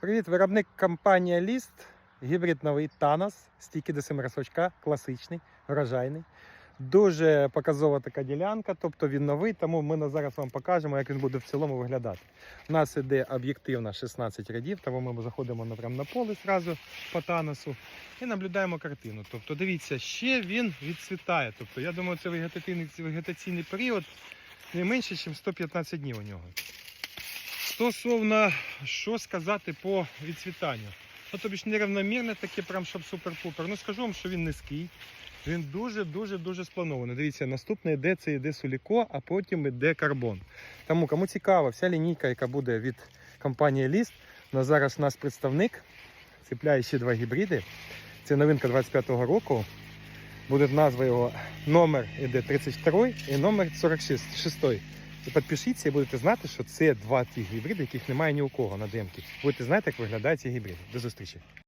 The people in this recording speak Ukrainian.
Привіт, виробник компанія Ліст. Гібрид новий Танос, стійкий до семиросочка, класичний, врожайний. Дуже показова така ділянка, тобто він новий, тому ми зараз вам покажемо, як він буде в цілому виглядати. У нас іде об'єктивна 16 рядів, тому ми заходимо прямо на поле зразу по Таносу і наблюдаємо картину. Тобто, дивіться, ще він відцвітає. Тобто, я думаю, це вегетаційний період не менше, ніж 115 днів у нього. Стосовно, що сказати по відцвітанню. Ну, тобі ж нерівномірне таке, прям щоб супер-пупер. Ну скажу вам, що він низький. Він дуже-дуже дуже спланований. Дивіться, наступне йде це йде суліко, а потім йде карбон. Тому кому цікаво, вся лінійка, яка буде від компанії Ліст, на зараз у нас представник цепляє ще два гібриди. Це новинка 25-го року. Буде назва його номер іде 32 і номер 46. І підпишіться і будете знати, що це два ті гібриди, яких немає ні у кого на демки. Будете знати, як виглядають ці гібриди. До зустрічі.